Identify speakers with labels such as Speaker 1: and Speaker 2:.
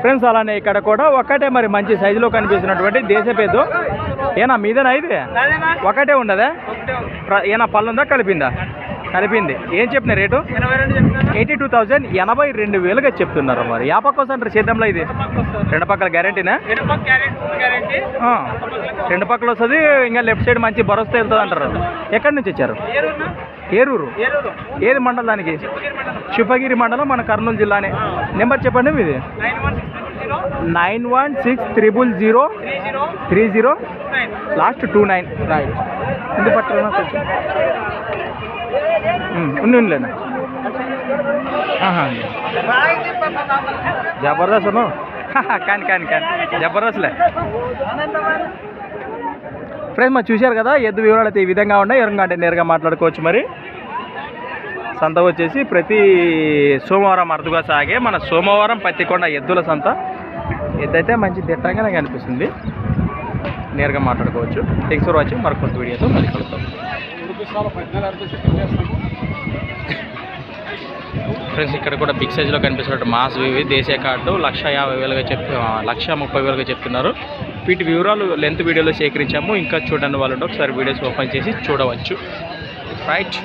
Speaker 1: Friends అలానే ఇక్కడ కూడా ఒకటే మరి మంచి సైజులో కనిపిస్తున్నటువంటి దేశపేదు ఏనా మీదేనా ఇది? ఒకటే ఉండదా? ఏనా పళ్ళు ఉందా కలిపిందా? కలిపింది ఏం చెప్పిన రేటు? ఎయిటీ టూ థౌజండ్ ఎనభై రెండు వేలుగా చెప్తున్నారు మరి. యా పక్క వస్తుంటారు సేద్యంలో ఇది. రెండు పక్కల గ్యారంటీనా? రెండు పక్కల వస్తుంది ఇంకా లెఫ్ట్ సైడ్ మంచి భరోసా వెళ్తుంది అంటారు. ఎక్కడి నుంచి వచ్చారు? ఏరూరు. ఏది మండలం దానికి? శివగిరి మండలం మన కర్నూలు జిల్లానే. నెంబర్ చెప్పండి మీది. Nine one six triple zero three zero. Last two nine. Right ఎందుకు పట్టలేనా కొంచెం ఉండి ఉండిలేనా ఆహా. జబర్దస్త్ అను కానీ కానీ కానీ. జబర్దస్త్లే. ఫ్రెండ్స్ మరి చూశారు కదా ఎద్దు వివరాలు అయితే ఈ విధంగా ఉన్నాయి. ఎవరిగా అంటే నేరుగా మాట్లాడుకోవచ్చు మరి. సంత వచ్చేసి ప్రతి సోమవారం అరుదుగా సాగే మన సోమవారం పత్తికొండ ఎద్దుల సంత. ఎద్దైతే మంచి దిట్టంగానే కనిపిస్తుంది. నేరుగా మాట్లాడుకోవచ్చు. థ్యాంక్స్ ఫర్ వాచింగ్ మరొక వీడియోతో మళ్ళీ కలుద్దాం. ఫ్రెండ్స్ ఇక్కడ కూడా బిగ్ సైజ్లో కనిపిస్తున్నట్టు మాస్ వివి దేశీయ కార్డు లక్ష యాభై వేలుగా చెప్ లక్ష ముప్పై వేలుగా చెప్తున్నారు. వీటి వివరాలు లెంత్ వీడియోలో సేకరించాము. ఇంకా చూడండి వాళ్ళు ఒకసారి వీడియోస్ ఓపెన్ చేసి చూడవచ్చు. రైట్